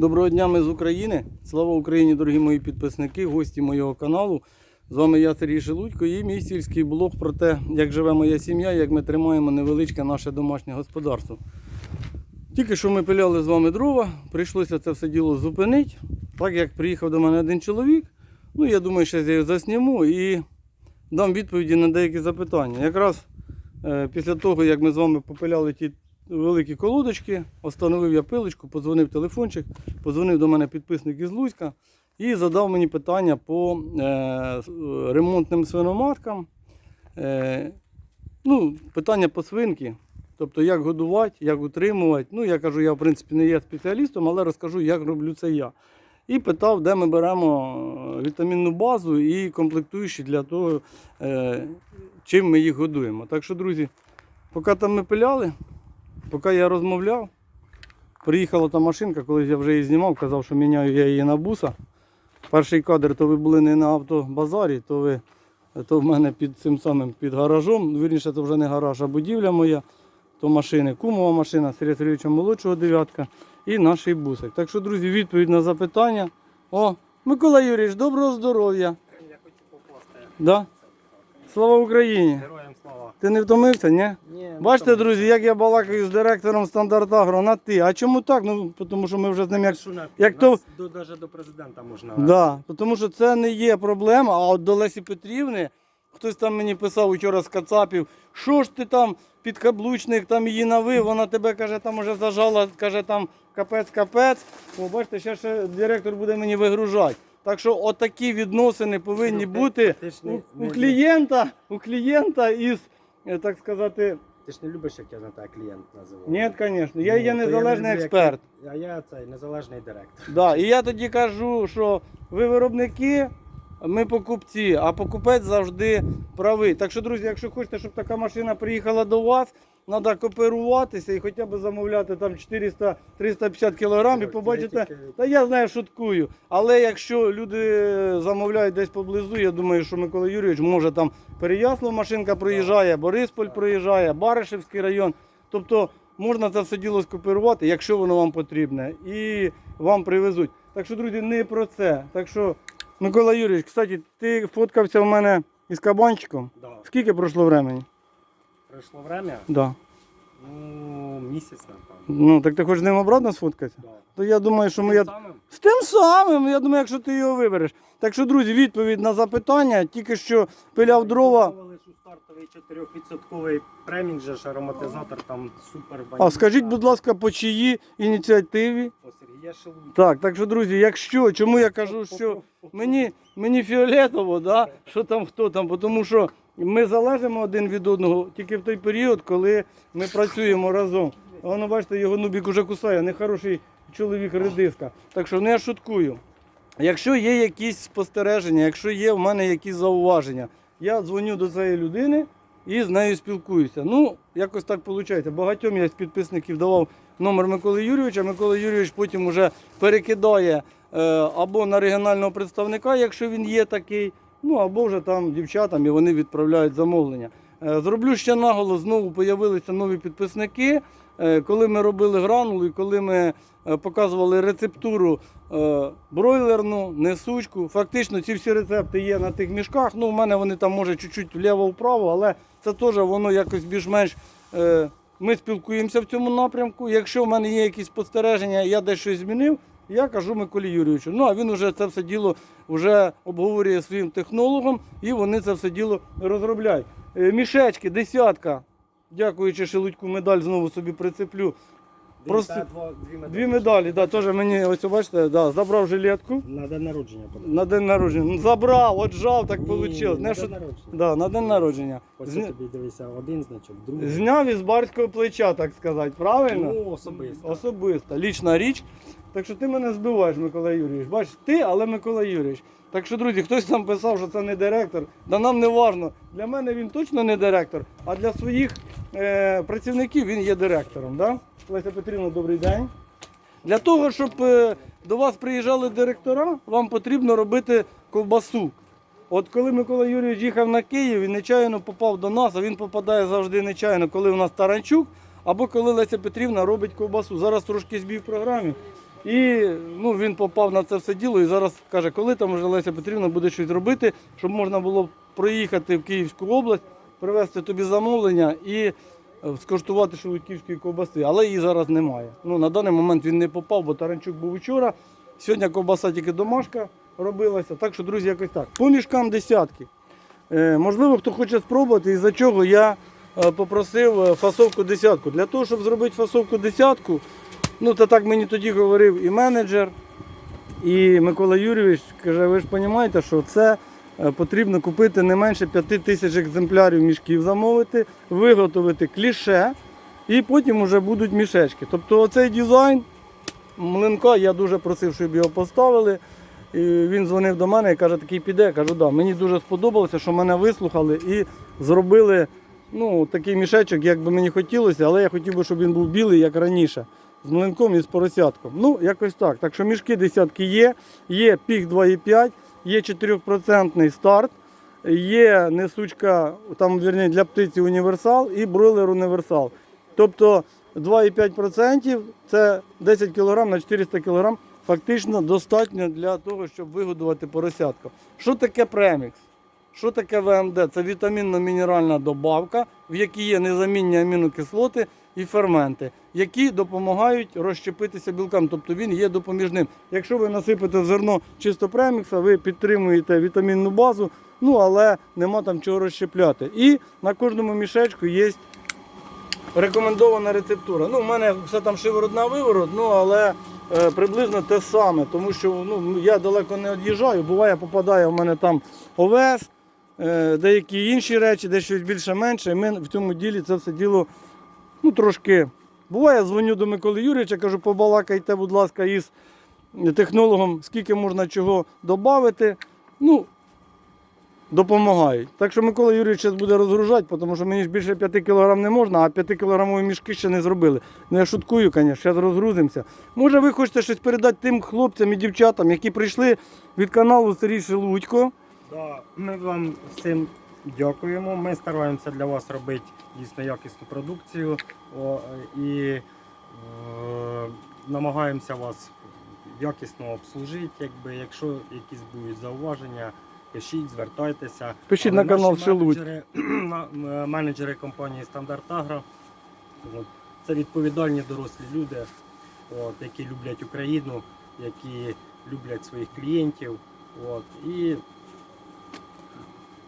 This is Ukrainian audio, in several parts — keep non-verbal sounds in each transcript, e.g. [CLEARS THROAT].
Доброго дня, ми з України. Слава Україні, дорогі мої підписники, гості моєго каналу. З вами я Сергій Шелудько і мій сільський блог про те, як живе моя сім'я, як ми тримаємо невеличке наше домашнє господарство. Тільки що ми пиляли з вами дрова, прийшлося це все діло зупинити. Так як приїхав до мене один чоловік, ну я думаю, що я його засніму і дам відповіді на деякі запитання. Якраз е, після того, як ми з вами попиляли ті великі колодочки, остановив я пилочку, подзвонив телефончик, подзвонив до мене підписник із Луцька і задав мені питання по е, е, ремонтним свиноматкам. Е, ну, питання по свинки. Тобто, як годувати, як утримувати. Ну, я кажу, я в принципі не є спеціалістом, але розкажу, як роблю це я. І питав, де ми беремо е, вітамінну базу і комплектуючі для того, е, чим ми їх годуємо. Так що, друзі, поки там ми пиляли, поки я розмовляв, приїхала та машинка, колись я вже її знімав, казав, що міняю я її на буса. Перший кадр, то ви були не на автобазарі, то ви то в мене під цим самим під гаражом. Вірніше, це вже не гараж, а будівля моя. То машини, кумова машина, Сергія Сергійовича молодшого дев'ятка і наш бусик. Так що, друзі, відповідь на запитання. О, Микола Юрійович, доброго здоров'я. Я хочу покласти. Да? Слава Україні! Героям. Ти не втомився, ні? Ні, Бачите, друзі, як я балакаю з директором стандарт Агро на ти. А чому так? Ну, тому що ми вже з ним як. Як то- до, даже до президента можна. Да, тому що це не є проблема, а от до Лесі Петрівни. Хтось там мені писав вчора з Кацапів, що ж ти там підкаблучник, там її навив, вона тебе каже, там уже зажала, каже, там капець-капець. О, бачите, ще, ще директор буде мені вигружати. Так що отакі відносини повинні бути у, у клієнта, у клієнта із, так сказати, Ти ж не любиш, як я на тебе клієнт називаю. ні, звісно, я Ну, є то незалежний експерт. А я цей незалежний директор. Да, і я тоді кажу, що ви виробники, ми покупці, а покупець завжди правий. Так що, друзі, якщо хочете, щоб така машина приїхала до вас, треба кооперуватися і хоча б замовляти там 400-350 кілограм і побачите. Та я знаю, шуткую. Але якщо люди замовляють десь поблизу, я думаю, що Микола Юрійович може там Переяслав машинка проїжджає, Борисполь проїжджає, Баришевський район. Тобто можна це все діло скооперувати, якщо воно вам потрібне, і вам привезуть. Так що, друзі, не про це. Так що, Микола Юрійович, кстати, ти фоткався в мене із кабанчиком. Да. Скільки пройшло времени? Пройшло время, Да. ну, місяць, напевно. Ну, так ти хочеш з ним обратно сфоткатися? Да. То я думаю, що ми. Я... Самим? З тим самим, я думаю, якщо ти його вибереш. Так що, друзі, відповідь на запитання, тільки що пиляв дрова. Що стартовий 4% премінг же ж ароматизатор там супер А скажіть, будь ласка, по чиї ініціативі? По Сергія Шелудька. Так, так що, друзі, якщо, чому я кажу, що [LAUGHS] мені, мені фіолетово, да, що там хто там, бо тому що ми залежимо один від одного тільки в той період, коли ми працюємо разом. Воно, бачите, його нубік уже кусає, нехороший чоловік редиска. Так що ну, я шуткую. Якщо є якісь спостереження, якщо є в мене якісь зауваження, я дзвоню до цієї людини і з нею спілкуюся. Ну, якось так виходить. Багатьом я з підписників давав номер Миколи Юрійовича. Микола Юрійович потім уже перекидає е, або на регіонального представника, якщо він є такий, ну або вже там дівчатам і вони відправляють замовлення. Е, Зроблю ще наголос, знову появилися нові підписники. Е, Коли ми робили гранулу і коли ми е, показували рецептуру бройлерну, несучку, фактично ці всі рецепти є на тих мішках. Ну, у мене вони там може чуть-чуть вліво-вправо, але це теж воно якось більш-менш. Ми спілкуємося в цьому напрямку. Якщо в мене є якісь спостереження, я десь щось змінив, я кажу Миколі Юрійовичу. Ну а він вже це все діло вже обговорює своїм технологом і вони це все діло розробляють. Е, Мішечки, десятка. Дякуючи Шелудьку, медаль знову собі прицеплю. Просто дві медалі. Да, теж мені, ось бачите, да, забрав жилетку На день народження подарунок. на день народження. Ну, Забрав, отжав, так вийшло. на що... да, на день народження. Ось Зня- тобі дивися, один значок, другий. Зняв із барського плеча, так сказати, правильно? Ну, особисто. Особисто, лічна річ. Так що ти мене збиваєш, Микола Юрійович. Бачиш, ти, але Микола Юрійович. Так що, друзі, хтось там писав, що це не директор. Да нам не важно. Для мене він точно не директор, а для своїх е, працівників він є директором. Да? Леся Петрівна, добрий день. Для того, щоб е, до вас приїжджали директора, вам потрібно робити ковбасу. От коли Микола Юрійович їхав на Київ і нечайно попав до нас, а він попадає завжди нечайно, коли у нас Таранчук, або коли Леся Петрівна робить ковбасу. Зараз трошки збій в програмі. І ну, він попав на це все діло і зараз каже, коли там вже Леся Петрівна буде щось робити, щоб можна було проїхати в Київську область, привезти тобі замовлення і е, скуштувати шелудьківської ковбаси. Але її зараз немає. Ну, на даний момент він не попав, бо Таранчук був вчора. Сьогодні ковбаса тільки домашка робилася. Так що, друзі, якось так. По мішкам десятки. Е, можливо, хто хоче спробувати, із-за чого я е, попросив е, фасовку десятку. Для того, щоб зробити фасовку десятку, ну то так мені тоді говорив і менеджер, і Микола Юрійович каже, ви ж розумієте, що це е, потрібно купити не менше 5 тисяч екземплярів мішків замовити, виготовити кліше, і потім вже будуть мішечки. Тобто оцей дизайн млинка я дуже просив, щоб його поставили. І він дзвонив до мене і каже, такий піде. Я кажу, да, мені дуже сподобалося, що мене вислухали і зробили ну, такий мішечок, як би мені хотілося, але я хотів би, щоб він був білий, як раніше, з млинком і з поросятком. Ну, якось так. Так що мішки десятки є, є пік 2,5, є 4% старт, є несучка, там вірні, для птиці універсал і бройлер універсал. Тобто 2,5% це 10 кг на 400 кг фактично достатньо для того, щоб вигодувати поросятку. Що таке премікс? Що таке ВМД? Це вітамінно-мінеральна добавка, в якій є незамінні амінокислоти і ферменти, які допомагають розщепитися білкам, тобто він є допоміжним. Якщо ви насипите в зерно чисто премікса, ви підтримуєте вітамінну базу, ну але нема там чого розщепляти. І на кожному мішечку є рекомендована рецептура. Ну, у мене все там шиворот на виворот, ну але е, приблизно те саме, тому що ну, я далеко не від'їжджаю. Буває, попадає в мене там овес, деякі інші речі, де щось більше-менше. Ми в цьому ділі це все діло ну, трошки. Буває, дзвоню до Миколи Юрійовича, кажу, побалакайте, будь ласка, із технологом, скільки можна чого додати. Ну, допомагають. Так що Микола Юрійович зараз буде розгружати, тому що мені ж більше 5 кг не можна, а 5 кілограмові мішки ще не зробили. Ну я шуткую, звісно, зараз розгрузимося. Може, ви хочете щось передати тим хлопцям і дівчатам, які прийшли від каналу Сергій Шелудько. Да, ми вам всім дякуємо. Ми стараємося для вас робити дійсно якісну продукцію о, і е, намагаємося вас якісно обслужити. Якби, якщо якісь будуть зауваження, пишіть, звертайтеся. Пишіть Але на канал наші менеджери, [CLEARS THROAT] на- менеджери компанії Стандарт Агро. От, Це відповідальні дорослі люди, от, які люблять Україну, які люблять своїх клієнтів. От, і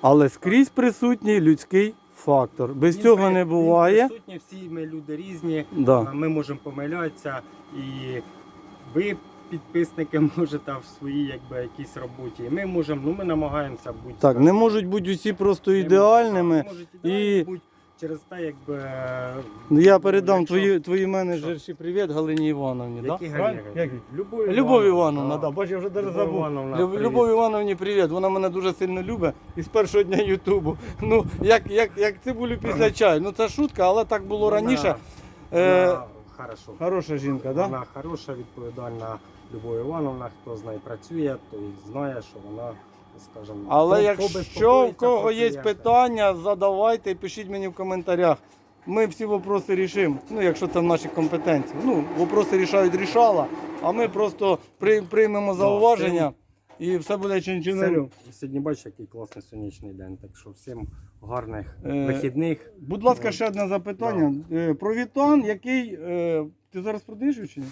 Але скрізь присутній людський фактор. Без цього не буває. Присутні, всі ми люди різні, Да. ми можемо помилятися, і ви, підписники, [LAUGHS] можете в своїй якби, якійсь роботі. І Ми можемо, ну ми намагаємося бути. Так, не можуть бути усі просто не ідеальними. можуть- можуть ідеальні і- бути через те, якби. Ну, Я ну, передам якщо- твої, твої менеджерші привіт Галині Івановні. Да? Які Правильно? Галіни? Як? Любов Любов Івановна, да. бач, я вже даже Любов забув. Івановна, Люб- привіт. Любов Івановні, привіт. Вона мене дуже сильно любить і з першого дня Ютубу. [LAUGHS] Ну, як, як, як цибулю після чаю. Ну це шутка, але так було раніше. Е, Вона хорошо. Хороша жінка, так? Да? Вона хороша, відповідальна Любов Івановна, хто з нею працює, той знає, що вона, скажімо, Але якщо в кого є питання, задавайте і пишіть мені в коментарях. Ми всі вопроси рішимо, ну якщо це в нашій компетенції. Ну, вопроси рішають рішала, а ми просто при, приймемо зауваження і все буде чин-чинарем. Всім, сьогодні бачиш, який класний сонячний день, так що всім гарних Е, вихідних. Будь ласка, ще одне запитання. Е, Про Вітан, який. е, Ти зараз продаєш його чи ні?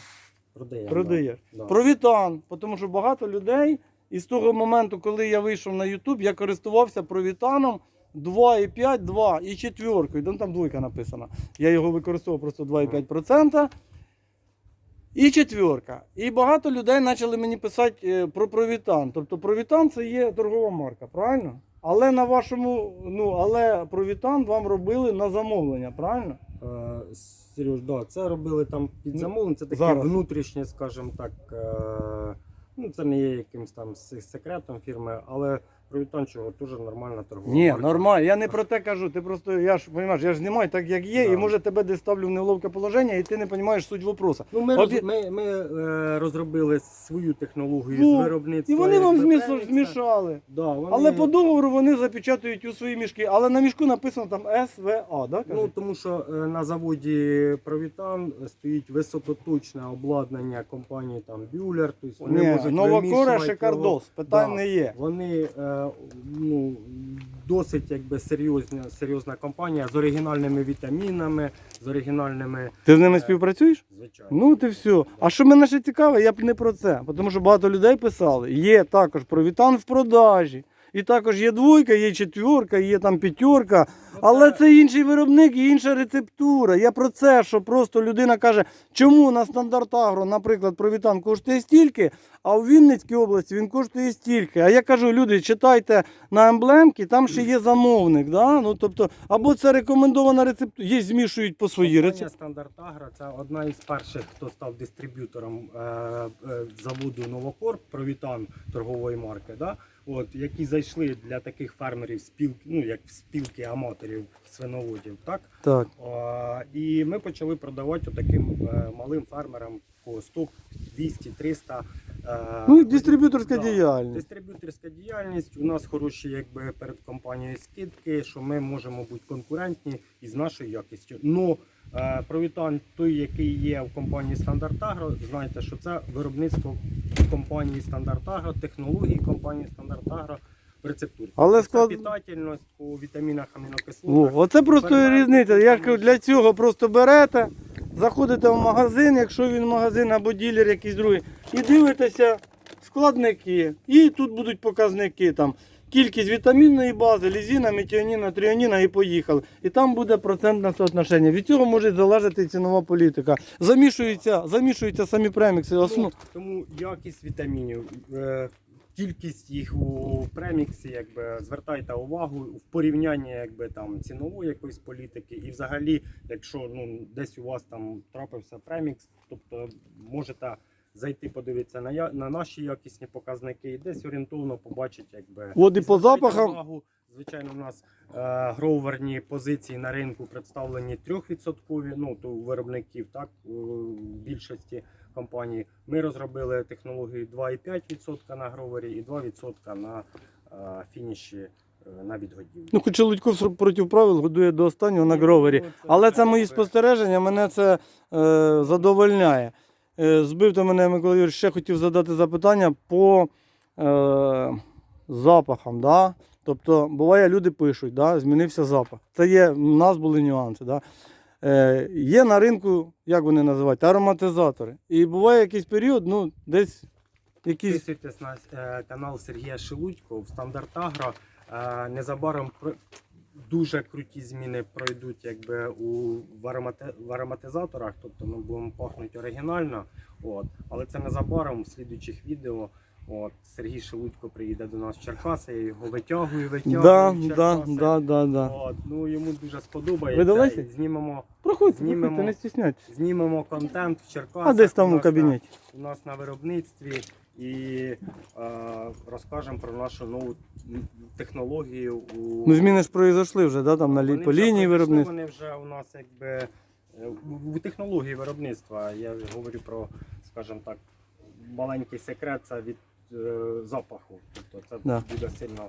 Продаємо. Продаєш. Да. Про Вітан, тому що багато людей, і з того моменту, коли я вийшов на YouTube, я користувався провітаном 2,5, 2 і четвіркою. Там, там двойка написана. Я його використовував просто 2,5%. І четвірка. І багато людей почали мені писати е, про Провітан. Тобто Провітан це є торгова марка, правильно? Але на вашому, ну але Провітан вам робили на замовлення, правильно? Е, Сереж, да, це робили там під Ну, замовлення, це таке зараз. внутрішнє, скажімо так. Е, ну, це не є якимось там секретом фірми, але провітанчого теж нормальна торгова. Ні, марка. нормально. Я не про те кажу. Ти просто я ж розумієш, я ж знімаю так, як є, Да. і може тебе десь ставлю в неловке положення, і ти не розумієш суть вопроса. Ну, ми, Обі- роз, ми, ми е, розробили свою технологію Ну, з виробництва. І вони вам зміс- змішали. Да, вони... Але по договору вони запечатують у свої мішки. Але на мішку написано там СВА, да? Ну, тому що е, на заводі Провітан стоїть високоточне обладнання компанії там Бюллер, тобто вони Ні, можуть Новокора Шикардос, питань Да. не є. Вони е, ну, досить якби серйозна, серйозна компанія з оригінальними вітамінами, з оригінальними, Ти з ними Е, співпрацюєш? звичайно. Ну ти все. А що мене ще цікаве, я б не про це. Тому що багато людей писали. Є також провітан в продажі. І також є двойка, є четверка, є там п'ятерка. Ну, Але це інший виробник і інша рецептура. Я про це, що просто людина каже, чому на стандарт Агро, наприклад, провітан коштує стільки, а у Вінницькій області він коштує стільки. А я кажу, люди, читайте на емблемки, там ще є замовник. Да? Ну, тобто, або це рекомендована рецептура, є змішують по своїй рецептурі. Стандарт Агро це одна із перших, хто став дистриб'ютором е, е, заводу Новокор Провітан торгової марки. Да? От, які зайшли для таких фермерів спілки, ну як спілки аматорів свиноводів, так Так. А, і ми почали продавати таким малим фермерам по 100, 200, 300. е, Ну дистриб'юторська да. діяльність. Дистриб'юторська діяльність. У нас хороші якби перед компанією скидки, що ми можемо бути конкурентні із нашою якістю. Но е, провітан той, який є в компанії Стандарт Агро, знайте, що це виробництво компанії Стандарт Агро, технології компанії Стандарт Агро в рецептурі. Але Це склад- питательність по вітамінах, амінокислотах. оце просто Фермент, різниця. Я ж кажу, там для цього просто берете, заходите в магазин, якщо він магазин або ділер якийсь другий, і дивитеся складники. І тут будуть показники там. Кількість вітамінної бази, лізіна, метіоніна, тріоніна і поїхали. І там буде процентне соотношення. Від цього може залежати цінова політика. Замішуються, замішуються самі премікси. Основ... Тому якість вітамінів, е, кількість їх у преміксі, якби звертайте увагу в порівнянні якби там цінової якоїсь політики, і взагалі, якщо ну десь у вас там трапився премікс, тобто можете зайти подивитися на на наші якісні показники і десь орієнтовно побачити, якби От і по запахам- увагу. Звичайно, у нас е, гроверні позиції на ринку представлені 3%, ну то у виробників, так у більшості компаній. Ми розробили технологію 2,5% на гровері і 2% на е, фініші е, на відгодівлі. Ну, хоча Лудько проти правил годує до останнього на гровері. Ну, Але це мої спостереження, мене це е, задовольняє. Е, збив то мене Микола Юрійович, ще хотів задати запитання по е, запахам. Да? Тобто, буває, люди пишуть, да? змінився запах. Це є, у нас були нюанси. Да? Е, є на ринку, як вони називають, ароматизатори. І буває якийсь період, ну, десь якісь. Підписуйтесь на е, канал Сергія Шелудько в Стандарт Агро. Е, незабаром дуже круті зміни пройдуть якби у в, аромати, в ароматизаторах, тобто ми будемо пахнути оригінально. От. Але це незабаром в слідуючих відео. От, Сергій Шелудько приїде до нас в Черкаси, я його витягую, витягую. Да, в да, Черкаси. да, да, да. От, ну, йому дуже сподобається. Видалося? Знімемо, Проходьте, Знімемо. проходьте, не знімемо контент в Черкасах. А десь там У у нас на- кабінеті. у нас на виробництві і е, розкажемо про нашу нову технологію. У... Ну, зміни ж произошли вже, да, там на лі... По лінії виробництва. Вони вже у нас якби у в- в технології виробництва. Я говорю про, скажімо так, маленький секрет це від е, запаху. Тобто це Да. буде сильно.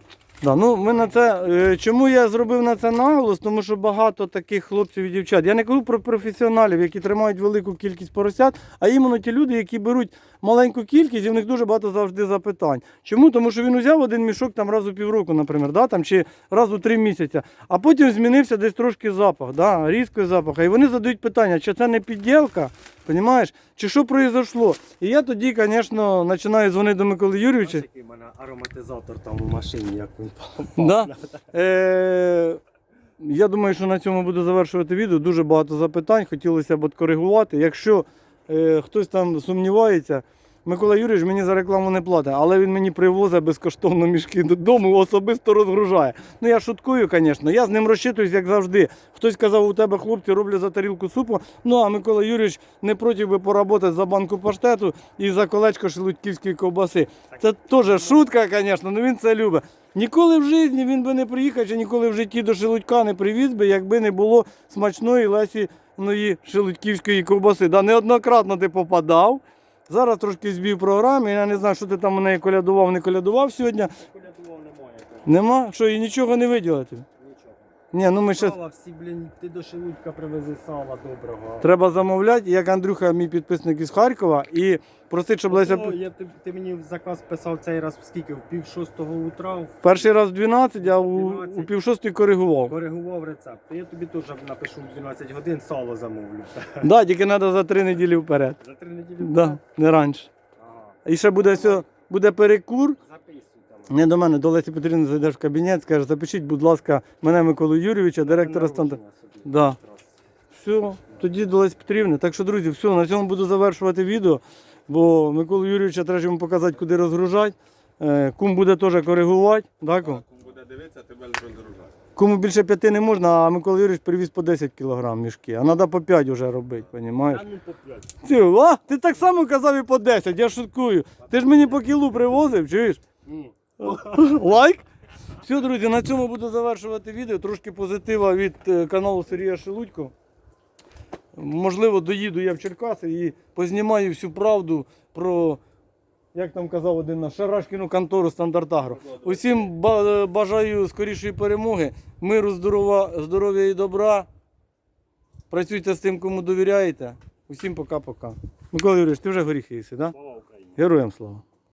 Да, ну ми на це. е, Чому я зробив на це наголос? Тому що багато таких хлопців і дівчат. Я не кажу про професіоналів, які тримають велику кількість поросят, а іменно ті люди, які беруть маленьку кількість, і в них дуже багато завжди запитань. Чому? Тому що він узяв один мішок там раз у півроку, наприклад, да, там, чи раз у три місяці, а потім змінився десь трошки запах, да, різкий запах. І вони задають питання, чи це не підділка, Понімаєш? Чи що произошло? І я тоді, звісно, починаю дзвонити до Миколи Юрійовича. Знаєш, який в мене ароматизатор там у машині, як він Да? Е, я думаю, що на цьому буду завершувати відео. Дуже багато запитань. Хотілося б коригувати. Якщо е, хтось там сумнівається, Микола Юрійович мені за рекламу не платить, але він мені привозить безкоштовно мішки додому, особисто розгружає. Ну я шуткую, звісно. Я з ним розчитуюсь, як завжди. Хтось казав, у тебе хлопці роблять за тарілку супу. Ну а Микола Юрійович не проти би поработати за банку паштету і за колечко шелудьківської ковбаси. Це теж шутка, звісно, але він це любить. Ніколи в житті він би не приїхав, чи ніколи в житті до Шелудька не привіз би, якби не було смачної Лесі шелудьківської ковбаси. Да, неоднократно ти попадав. Зараз трошки збій програми. Я не знаю, що ти там у неї колядував, не колядував сьогодні. Колядував немає. Нема? Що, і нічого не виділити? Ні, ну ми ще Сала всі, блін, ти до Шелудька привези сала доброго. треба замовляти, як Андрюха, мій підписник із Харкова, і просить, щоб Леся. Ото я, ти, ти мені заказ писав цей раз в скільки? В пів шостого утра Перший раз в 12, а у, 12. у пів шостої коригував. коригував рецепт. То я тобі теж напишу в 12 годин сало замовлю. [LAUGHS] Да, тільки треба за три неділі вперед. За три неділі. Да, не раніше. Ага. І ще буде, все, буде перекур. Не до мене, до Лесі Петрівни зайдеш в кабінет, скажеш, запишіть, будь ласка, мене Миколу Юрійовича, директора стандарт. Да. Все, тоді до Лесі Петрівни. Так що, друзі, все, на цьому буду завершувати відео, бо Миколу Юрійовича треба йому показати, куди розгружати. Е, Кум буде теж коригувати. Да, кум? Буде дивитися, тебе розгружати. Кому більше п'яти не можна, а Микола Юрійович привіз по 10 кг мішки. А треба по 5 вже робити, розумієш? Ну. Ти, а? ти так само казав і по 10, я шуткую. Ти ж мені по кілу привозив, чуєш? Ні. [LAUGHS] Лайк. Все, друзі, на цьому буду завершувати відео. Трошки позитива від е, каналу Сергія Шелудько. Можливо, доїду я в Черкаси і познімаю всю правду про, як там казав один наш, Шарашкіну контору Стандартагро. Усім бажаю скорішої перемоги, миру, здоров'я і добра. Працюйте з тим, кому довіряєте. Усім пока-пока. Микола Юрійович, ти вже горіхи їси, так? Да? Героям слава.